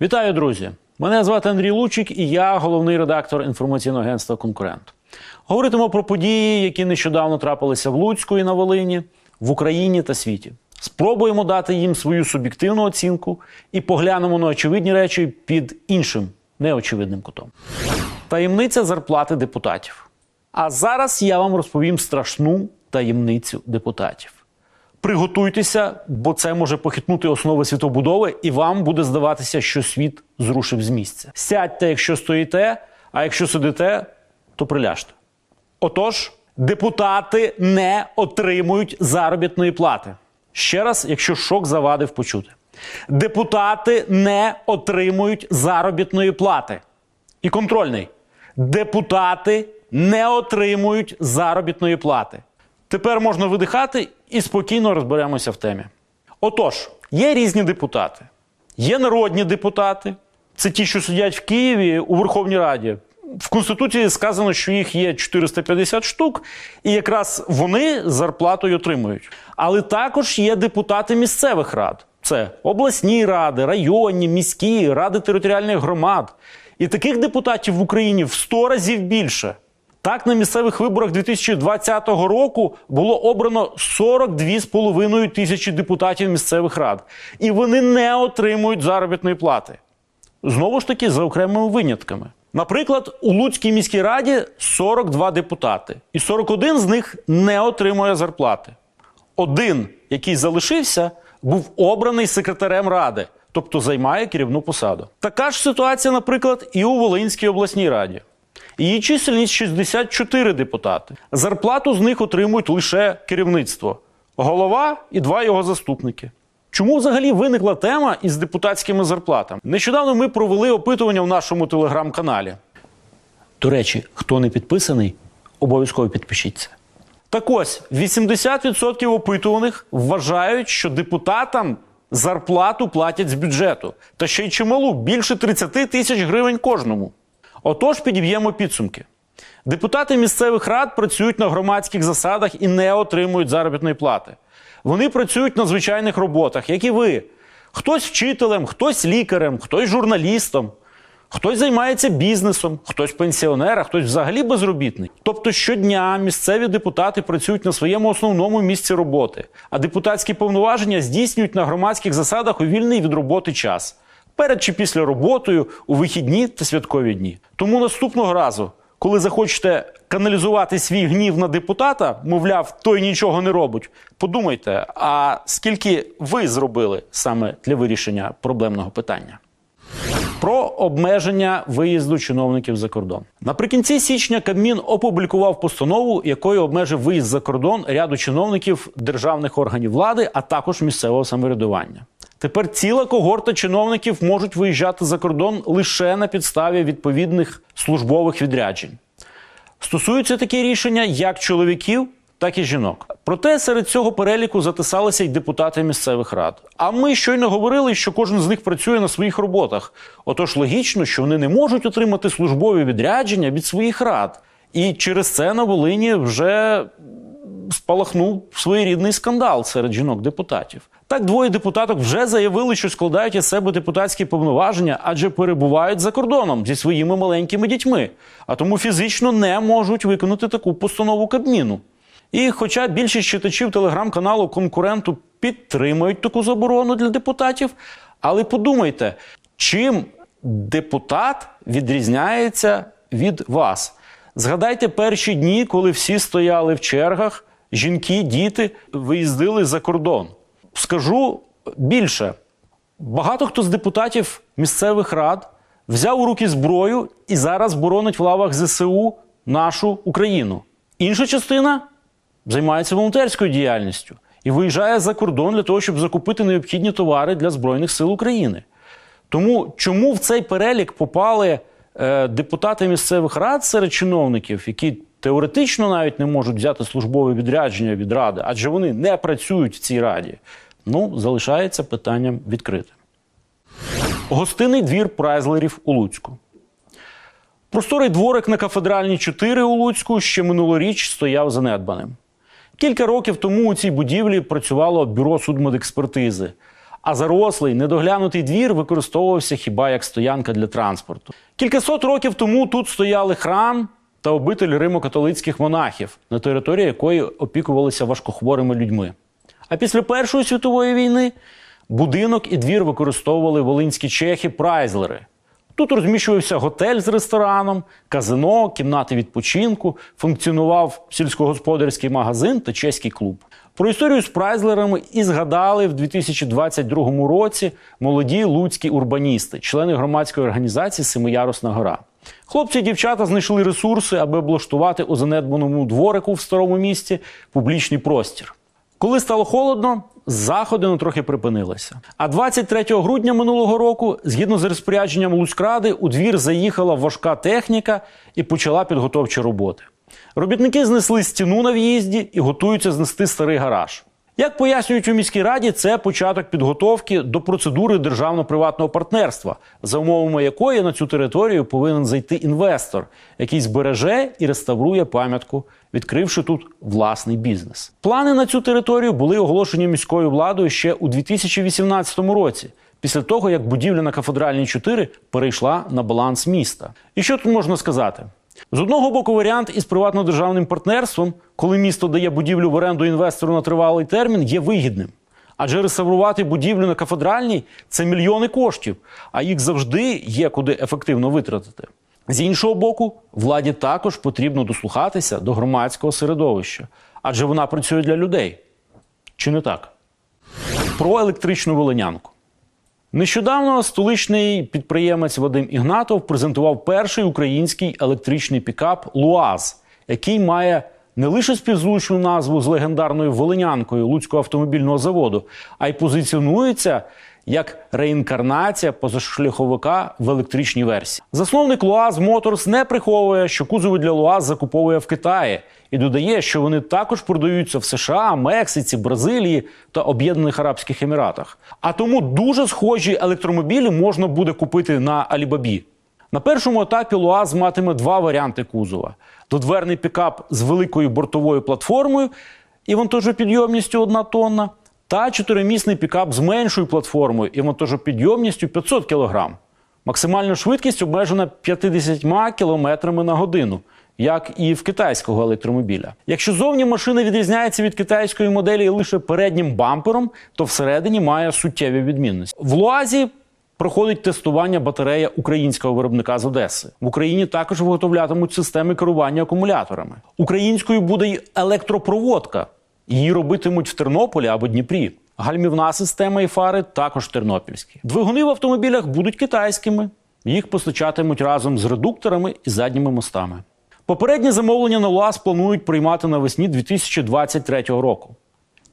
Вітаю, друзі! Мене звати Андрій Лучик, і я головний редактор інформаційного агентства Конкурент. Говоритимо про події, які нещодавно трапилися в Луцьку і на Волині, в Україні та світі. Спробуємо дати їм свою суб'єктивну оцінку і поглянемо на очевидні речі під іншим неочевидним кутом. Таємниця зарплати депутатів. А зараз я вам розповім страшну таємницю депутатів. Приготуйтеся, бо це може похитнути основи світобудови, і вам буде здаватися, що світ зрушив з місця. Сядьте, якщо стоїте, а якщо сидите, то приляжте. Отож, депутати не отримують заробітної плати. Ще раз, якщо шок завадив почути. Депутати не отримують заробітної плати. І контрольний. Депутати не отримують заробітної плати. Тепер можна видихати і спокійно розберемося в темі. Отож, є різні депутати. Є народні депутати, це ті, що сидять в Києві у Верховній Раді. В Конституції сказано, що їх є 450 штук, і якраз вони зарплатою отримують. Але також є депутати місцевих рад. Це обласні ради, районні, міські, ради територіальних громад. І таких депутатів в Україні в 100 разів більше. Так, на місцевих виборах 2020 року було обрано 42,5 тисячі депутатів місцевих рад. І вони не отримують заробітної плати. Знову ж таки, за окремими винятками. Наприклад, у Луцькій міській раді 42 депутати, і 41 з них не отримує зарплати. Один, який залишився, був обраний секретарем ради, тобто займає керівну посаду. Така ж ситуація, наприклад, і у Волинській обласній раді. Її чисельність 64 депутати. Зарплату з них отримують лише керівництво, голова і два його заступники. Чому взагалі виникла тема із депутатськими зарплатами? Нещодавно ми провели опитування в нашому телеграм-каналі. До речі, хто не підписаний, обов'язково підпишіться. Так ось 80% опитуваних вважають, що депутатам зарплату платять з бюджету, та ще й чималу більше 30 тисяч гривень кожному. Отож, підіб'ємо підсумки. Депутати місцевих рад працюють на громадських засадах і не отримують заробітної плати. Вони працюють на звичайних роботах, як і ви. Хтось вчителем, хтось лікарем, хтось журналістом, хтось займається бізнесом, хтось пенсіонер, а хтось взагалі безробітний. Тобто щодня місцеві депутати працюють на своєму основному місці роботи, а депутатські повноваження здійснюють на громадських засадах у вільний від роботи час перед чи після роботою, у вихідні та святкові дні. Тому наступного разу, коли захочете каналізувати свій гнів на депутата, мовляв, той нічого не робить, подумайте, а скільки ви зробили саме для вирішення проблемного питання? Про обмеження виїзду чиновників за кордон наприкінці січня Кабмін опублікував постанову, якою обмежив виїзд за кордон ряду чиновників державних органів влади, а також місцевого самоврядування. Тепер ціла когорта чиновників можуть виїжджати за кордон лише на підставі відповідних службових відряджень. Стосуються такі рішення як чоловіків, так і жінок. Проте серед цього переліку затисалися й депутати місцевих рад. А ми щойно говорили, що кожен з них працює на своїх роботах. Отож, логічно, що вони не можуть отримати службові відрядження від своїх рад. І через це на Волині вже спалахнув своєрідний скандал серед жінок-депутатів. Так, двоє депутаток вже заявили, що складають із себе депутатські повноваження, адже перебувають за кордоном зі своїми маленькими дітьми, а тому фізично не можуть виконати таку постанову Кабміну. І хоча більшість читачів телеграм-каналу конкуренту підтримують таку заборону для депутатів, але подумайте, чим депутат відрізняється від вас? Згадайте перші дні, коли всі стояли в чергах, жінки, діти виїздили за кордон. Скажу більше: багато хто з депутатів місцевих рад взяв у руки зброю і зараз боронить в лавах ЗСУ нашу Україну. Інша частина займається волонтерською діяльністю і виїжджає за кордон для того, щоб закупити необхідні товари для Збройних сил України. Тому чому в цей перелік попали е, депутати місцевих рад серед чиновників, які теоретично навіть не можуть взяти службове відрядження від ради, адже вони не працюють в цій раді? Ну, залишається питанням відкритим. Гостинний двір прайзлерів у Луцьку. Просторий дворик на кафедральній 4 у Луцьку ще минулоріч стояв занедбаним. Кілька років тому у цій будівлі працювало бюро судмедекспертизи. А зарослий, недоглянутий двір використовувався хіба як стоянка для транспорту. Кількасот років тому тут стояли храм та обитель римо-католицьких монахів, на території якої опікувалися важкохворими людьми. А після Першої світової війни будинок і двір використовували волинські чехи прайзлери. Тут розміщувався готель з рестораном, казино, кімнати відпочинку, функціонував сільськогосподарський магазин та чеський клуб. Про історію з прайзлерами і згадали в 2022 році молоді луцькі урбаністи, члени громадської організації Семиярусна гора. Хлопці і дівчата знайшли ресурси, аби облаштувати у занедбаному дворику в старому місті публічний простір. Коли стало холодно, заходи ну, трохи припинилися. А 23 грудня минулого року, згідно з розпорядженням Луцькради, у двір заїхала важка техніка і почала підготовчі роботи. Робітники знесли стіну на в'їзді і готуються знести старий гараж. Як пояснюють у міській раді, це початок підготовки до процедури державно-приватного партнерства, за умовами якої на цю територію повинен зайти інвестор, який збереже і реставрує пам'ятку, відкривши тут власний бізнес. Плани на цю територію були оголошені міською владою ще у 2018 році, після того як будівля на кафедральній 4 перейшла на баланс міста. І що тут можна сказати? З одного боку, варіант із приватно-державним партнерством, коли місто дає будівлю в оренду інвестору на тривалий термін, є вигідним. Адже реставрувати будівлю на кафедральній це мільйони коштів, а їх завжди є куди ефективно витратити. З іншого боку, владі також потрібно дослухатися до громадського середовища, адже вона працює для людей. Чи не так? Про електричну волинянку. Нещодавно столичний підприємець Вадим Ігнатов презентував перший український електричний пікап Луаз, який має не лише співзвучну назву з легендарною волинянкою Луцького автомобільного заводу, а й позиціонується як реінкарнація позашляховика в електричній версії. Засновник Луаз Моторс не приховує, що кузови для Луаз закуповує в Китаї і додає, що вони також продаються в США, Мексиці, Бразилії та Об'єднаних Арабських Еміратах. А тому дуже схожі електромобілі можна буде купити на Алібабі. На першому етапі Луаз матиме два варіанти кузова: додверний пікап з великою бортовою платформою і вантажопідйомністю 1 тонна, та чотиримісний пікап з меншою платформою і вантажопідйомністю 500 кг. Максимальна швидкість обмежена 50 км на годину, як і в китайського електромобіля. Якщо зовні машина відрізняється від китайської моделі лише переднім бампером, то всередині має суттєві відмінності. В Луазі проходить тестування батарея українського виробника з Одеси. В Україні також виготовлятимуть системи керування акумуляторами. Українською буде й електропроводка. Її робитимуть в Тернополі або Дніпрі. Гальмівна система і фари також тернопільські. Двигуни в автомобілях будуть китайськими. Їх постачатимуть разом з редукторами і задніми мостами. Попереднє замовлення на ЛУАЗ планують приймати навесні 2023 року.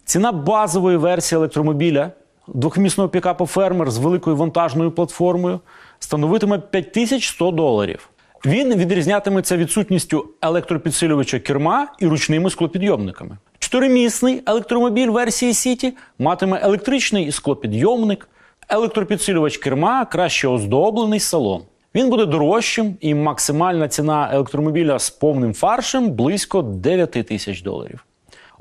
Ціна базової версії електромобіля двохмісного пікапу фермер з великою вантажною платформою становитиме 5100 доларів. Він відрізнятиметься відсутністю електропідсилювача керма і ручними склопідйомниками. Чотиримісний електромобіль версії Сіті матиме електричний склопідйомник, електропідсилювач керма, краще оздоблений салон. Він буде дорожчим, і максимальна ціна електромобіля з повним фаршем близько 9 тисяч доларів.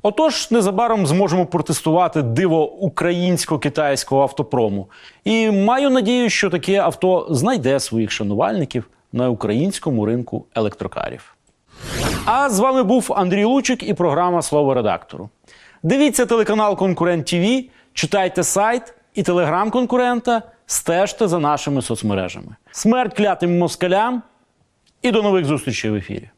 Отож, незабаром зможемо протестувати диво українсько-китайського автопрому. І маю надію, що таке авто знайде своїх шанувальників на українському ринку електрокарів. А з вами був Андрій Лучик і програма Слово редактору. Дивіться телеканал Конкурент ТВ, читайте сайт і телеграм конкурента, стежте за нашими соцмережами. Смерть клятим москалям і до нових зустрічей в ефірі.